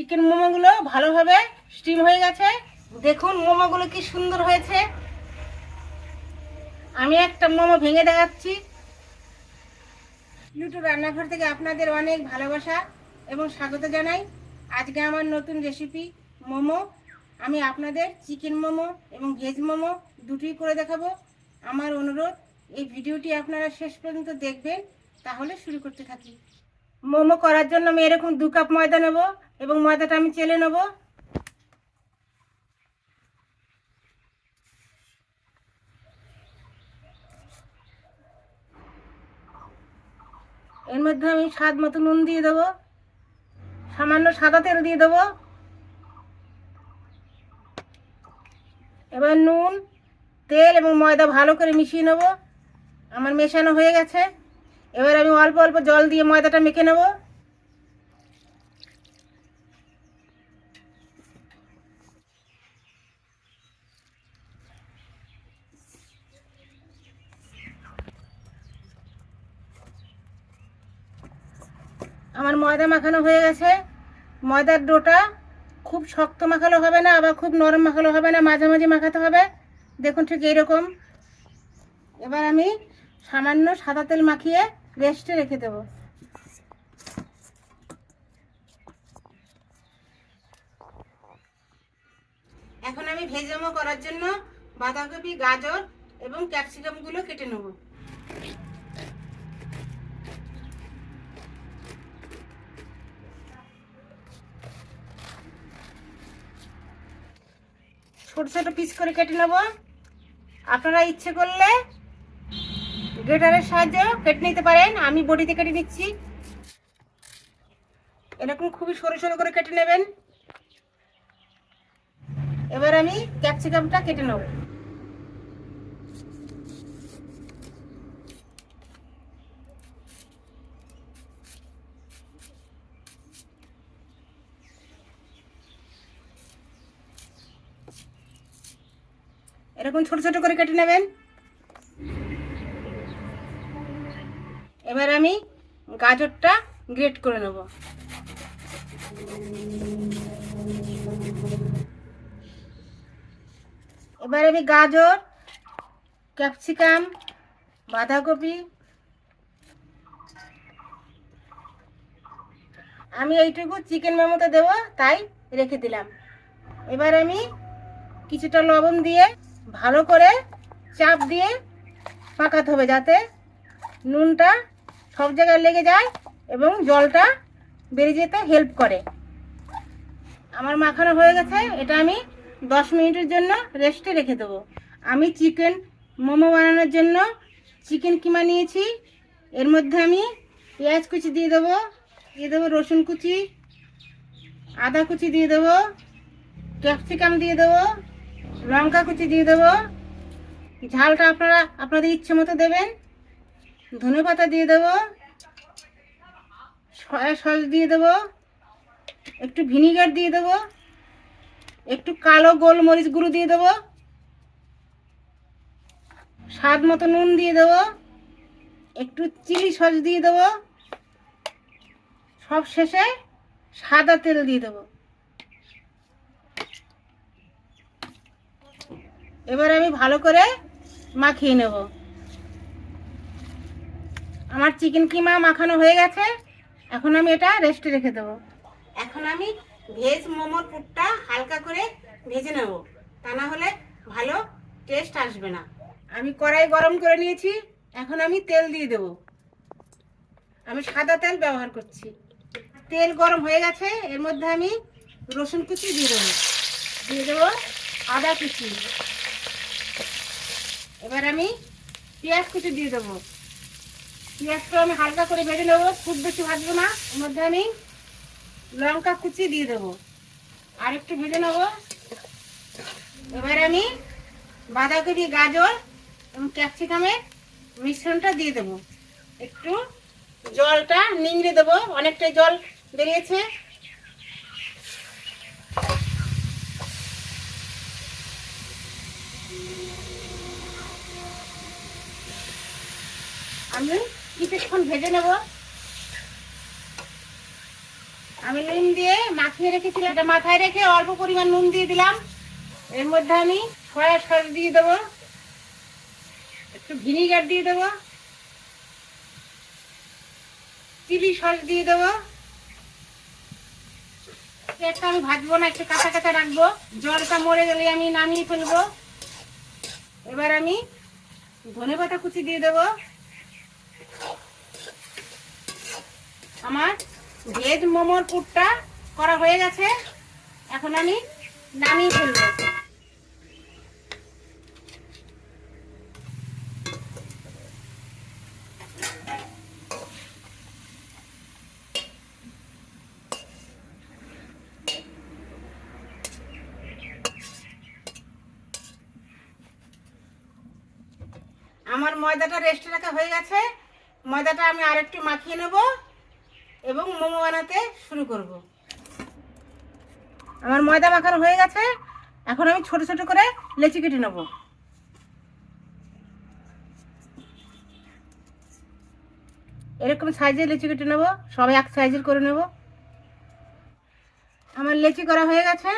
Chicken মোমোগুলো ভালোভাবে steam হয়ে গেছে। দেখুন মোমোগুলো কি সুন্দর হয়েছে। আমি একটা মোমো ভেঙে দেখাচ্ছি। ইউটিউব রান্নাঘর থেকে আপনাদের অনেক ভালোবাসা এবং স্বাগত জানাই। আজকে আমার নতুন রেসিপি মোমো। আমি আপনাদের চিকেন মোমো এবং ভেজ মোমো দুটোই করে দেখাবো। আমার অনুরোধ, এই ভিডিওটি আপনারা শেষ পর্যন্ত দেখবেন, তাহলে শুরু করতে থাকি। মোমো করার জন্য আমি এরকম দু কাপ ময়দা নেব এবং ময়দাটা আমি চেলে নেব। এর মধ্যে আমি স্বাদ মতো নুন দিয়ে দেবো। সামান্য সাদা তেল দিয়ে দেবো। এবার নুন, তেল এবং ময়দা ভালো করে মিশিয়ে নেব। আমার মেশানো হয়ে গেছে। এবার আমি অল্প অল্প জল দিয়ে ময়দাটা মেখে নেব। আমার ময়দা মাখানো হয়ে গেছে। ময়দার ডোটা খুব শক্ত মাখালো হবে না, আবার খুব নরম মাখালো হবে না মাঝামাঝি মাখাতে হবে। দেখুন ঠিক এইরকম। এবার আমি সামান্য সাদা তেল মাখিয়ে রেস্টে রেখে দেব। এখন আমি ভেজামো করার জন্য বাঁধাকপি, গাজর এবং ক্যাপসিকামগুলো কেটে নেব। ছোট ছোট পিস করে কেটে নেব। আপনারা ইচ্ছে করলে গ্রেটারের সাহায্যে কেটে নিতে পারেন। আমি বডিতে কেটে নিচ্ছি। এরকম খুবই সরু সরু করে কেটে নেবেন। এবার আমি ক্যাপসিকামটা কেটে নেব। এরকম ছোট ছোট করে কেটে নেবেন। এবার আমি গাজরটা গ্রেট করে নেব। এবার আমি গাজর, ক্যাপসিকাম, বাঁধাকপি, আমি এইটুকু চিকেন মোমোতে দেবো, তাই রেখে দিলাম। এবার আমি কিছুটা লবণ দিয়ে ভালো করে চাপ দিয়ে পাকাতে হবে যাতে নুনটা সব জায়গায় লেগে যায় এবং জলটা বেরিয়ে যেতে হেল্প করে। আমার মাখানো হয়ে গেছে, এটা আমি দশ মিনিটের জন্য রেস্টে রেখে দেবো। আমি চিকেন মোমো বানানোর জন্য চিকেন কিমা নিয়েছি, এর মধ্যে আমি পেঁয়াজ কুচি দিয়ে দেবো দিয়ে দেবো রসুন কুচি, আদা কুচি দিয়ে দেবো ক্যাপসিকাম দিয়ে দেবো, লঙ্কা কুচি দিয়ে দেবো। ঝালটা আপনারা, আপনাদের ইচ্ছে মতো দেবেন। ধনে পাতা দিয়ে দেবো, সয়া সস দিয়ে দেবো, একটু ভিনিগার দিয়ে দেবো, একটু কালো গোলমরিচ গুঁড়ো দিয়ে দেবো, স্বাদ মতো নুন দিয়ে দেবো, একটু চিলি সস দিয়ে দেবো, সব শেষে সাদা তেল দিয়ে দেবো। এবার আমি ভালো করে মাখিয়ে নেব। আমার চিকেন কিমা মাখানো হয়ে গেছে। এখন আমি এটা রেস্টে রেখে দেবো। এখন আমি ভেজ মোমোর পুরটা হালকা করে ভেজে নেব। তা না হলে ভালো টেস্ট আসবে না। আমি কড়াই গরম করে নিয়েছি। এখন আমি তেল দিয়ে দেব। আমি সাদা তেল ব্যবহার করছি। তেল গরম হয়ে গেছে। এর মধ্যে আমি রসুন কুচি দিয়ে দেবো। দিয়ে দেবো আদা কুচি। এবার আমি পেঁয়াজ কুচি দিয়ে দেবো। পেঁয়াজটা আমি হালকা করে ভেজে নেব, খুব বেশি ভাজবো না। এর মধ্যে আমি লঙ্কা কুচি দিয়ে দেবো। আর একটু ভেজে নেব। এবার আমি বাঁধাকপি, গাজর এবং ক্যাপসিকামের মিশ্রণটা দিয়ে দেবো। একটু জলটা নিংড়ে দেবো, অনেকটাই জল বেরিয়েছে। আমি কিছুক্ষণ ভেজে নেব? আমি নুন দিয়ে মাখিয়ে রেখেছিলাম, এটা মাথায় রেখে অল্প পরিমাণ নুন দিয়ে দিলাম। এর মধ্যে আমি সয়া সস দিয়ে দেবো। একটু ভিনিগার দিয়ে দেবো। চিলি সস দিয়ে দেবো। একটা আমি ভাজবো না, একটু কাঁচা কাঁচা রাখব। জলটা মরে গেলে আমি নামিয়ে ফেলব। এবার আমি ধনে পাতা কুচি দিয়ে দেবো। আমার ভেজ মোমোর পুরটা করা হয়ে গেছে। এখন আমি নামিয়ে ফেলব। আমার ময়দাটা রেস্টে রাখা হয়ে গেছে। ময়দাটা আমি আরেকটু মাখিয়ে নেব। এবং মোমো বানাতে শুরু করব। আমার ময়দা মাখানো হয়ে গেছে। এখন আমি ছোট ছোট করে লেচি কেটে নেব। এরকম সাইজের লেচি কেটে নেব। সবাই এক সাইজের করে নেব। আমার লেচি করা হয়ে গেছে।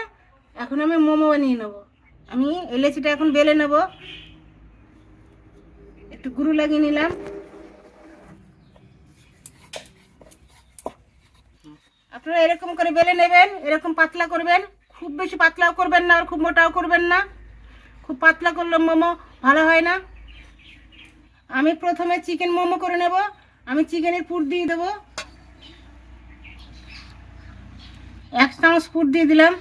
এখন আমি মোমো বানিয়ে নেব। আমি এই লেচিটা এখন বেলে নেব। একটু গুরু লাগিয়ে নিলাম। আপনারা এরকম করে বেলে নেবেন, এরকম পাতলা করবেন। খুব বেশি পাতলাও করবেন না, আর খুব মোটাও করবেন না। খুব পাতলা করলে মোমো ভালো হয় না। আমি প্রথমে চিকেন মোমো করে নেব। আমি চিকেনের পুর দিয়ে দেবো। এক চামচ পুর দিয়ে দিলাম।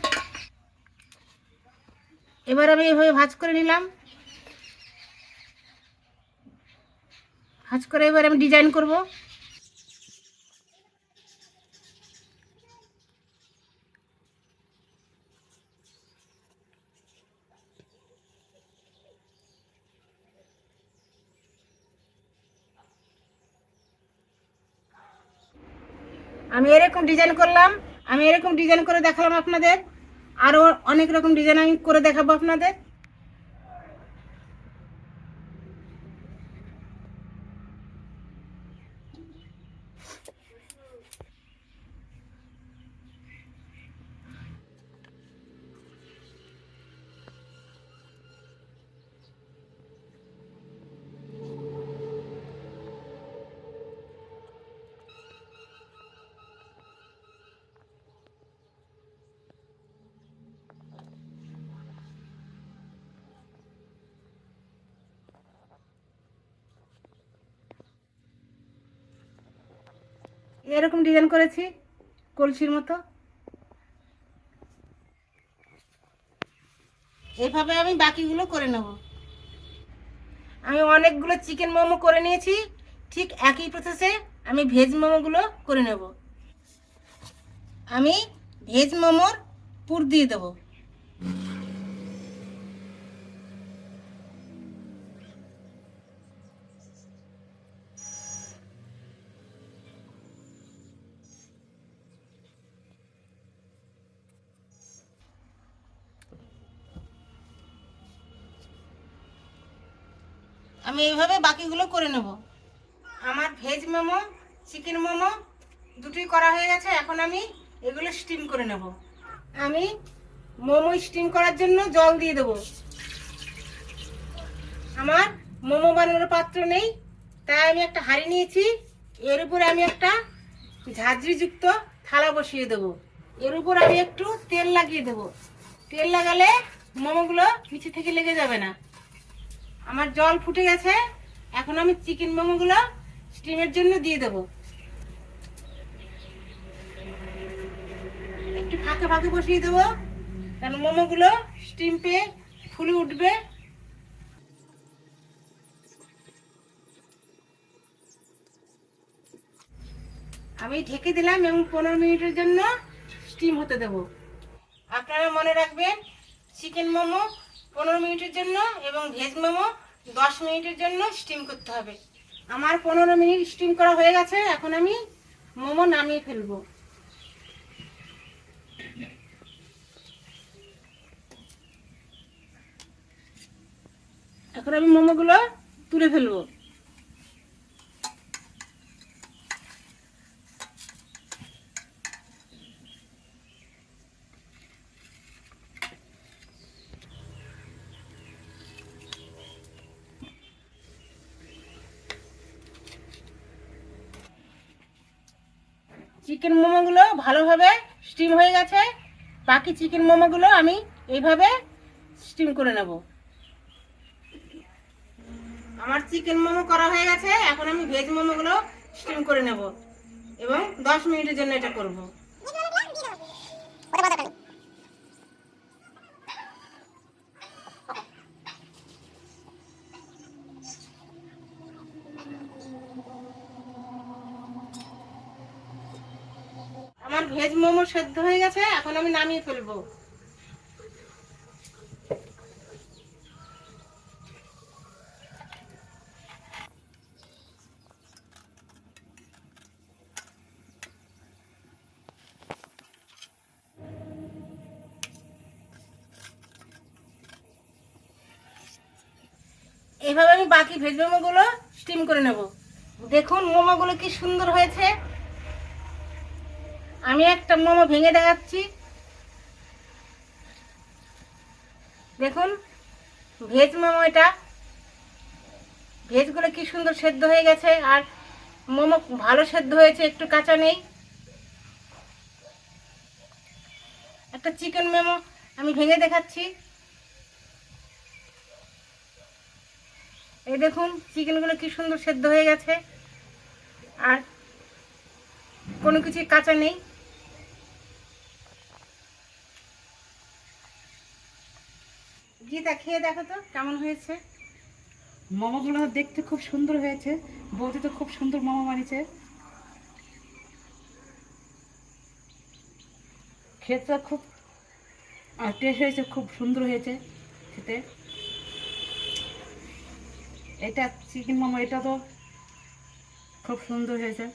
এবার আমি এভাবে ভাজ করে নিলাম। ভাজ করে এবার আমি ডিজাইন করব। আমি এরকম ডিজাইন করলাম, আমি এরকম ডিজাইন করে দেখালাম আপনাদের আরও অনেক রকম ডিজাইন আমি করে দেখাবো আপনাদের। এরকম ডিজাইন করেছি কলসির মতো। এভাবে আমি বাকিগুলো করে নেব। আমি অনেকগুলো চিকেন মোমো করে নিয়েছি ঠিক একই প্রসেসে আমি ভেজ মোমোগুলো করে নেব। আমি ভেজ মোমোর পুর দিয়ে দেবো। আমি এইভাবে বাকিগুলো করে নেব। আমার ভেজ মোমো চিকেন মোমো, দুটোই করা হয়ে গেছে, এখন আমি এগুলো স্টিম করে নেব। আমি মোমো স্টিম করার জন্য জল দিয়ে দেবো। আমার মোমো বানানোর পাত্র নেই, তাই আমি একটা হাঁড়ি নিয়েছি, এর উপরে আমি একটা ঝাঁঝরিযুক্ত থালা বসিয়ে দেবো। এর উপর আমি একটু তেল লাগিয়ে দেবো। তেল লাগালে মোমোগুলো নিচে থেকে লেগে যাবে না। আমার জল ফুটে গেছে, এখন আমি চিকেন মোমোগুলো স্টিমের জন্য দিয়ে দেব। একটু ফাঁকে ফাঁকে বসিয়ে দেবো কারণ মোমোগুলো স্টিম পেয়ে ফুলে উঠবে। আমি ঢেকে দিলাম এবং পনেরো মিনিটের জন্য স্টিম হতে দেব। আপনারা মনে রাখবেন চিকেন মোমো পনেরো মিনিটের জন্য এবং ভেজ মোমো দশ মিনিটের জন্য স্টিম করতে হবে। আমার পনেরো মিনিট স্টিম করা হয়ে গেছে, এখন আমি মোমো নামিয়ে ফেলব। এখন আমি মোমোগুলো তুলে ফেলব। চিকেন মোমোগুলো ভালোভাবে স্টিম হয়ে গেছে। বাকি চিকেন মোমোগুলো আমি এইভাবে স্টিম করে নেব। আমার চিকেন মোমো করা হয়ে গেছে, এখন আমি ভেজ মোমোগুলো স্টিম করে নেব এবং দশ মিনিটের জন্য এটা করব আমার ভেজ মোমো সেদ্ধ হয়ে গেছে, এখন আমি নামিয়ে ফেলব। এইভাবে আমি বাকি ভেজ মোমোগুলো স্টিম করে নেব। দেখুন, মোমোগুলো কি সুন্দর হয়েছে। আমি একটা মোমো ভেঙে দেখাচ্ছি। দেখুন, ভেজ মোমো এটা। ভেজগুলো কি সুন্দর সেদ্ধ হয়ে গেছে, আর মোমো ভালো সেদ্ধ হয়েছে, একটু কাঁচা নেই। একটা চিকেন মোমো আমি ভেঙে দেখাচ্ছি। এই দেখুন, চিকেনগুলো কি সুন্দর সেদ্ধ হয়ে গেছে, আর কোনো কিছু কাঁচা নেই। গীতা খেয়ে দেখো তো কেমন হয়েছে? মোমোগুলো দেখতে খুব সুন্দর হয়েছে বৌদি তো খুব সুন্দর মোমো বানিয়েছে। খেতে খুব টেস্ট হয়েছে খুব সুন্দর হয়েছে খেতে। এটা চিকেন মোমো এটা তো খুব সুন্দর হয়েছে।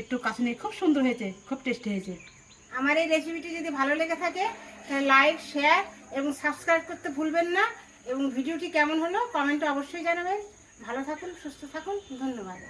একটু কাছে নিয়ে খুব সুন্দর হয়েছে খুব টেস্টি হয়েছে। আমার এই রেসিপিটি যদি ভালো লেগে থাকে তাহলে লাইক শেয়ার এবং সাবস্ক্রাইব করতে ভুলবেন না। এবং ভিডিওটি কেমন হলো, কমেন্টে অবশ্যই জানাবেন। ভালো থাকুন, সুস্থ থাকুন, ধন্যবাদ।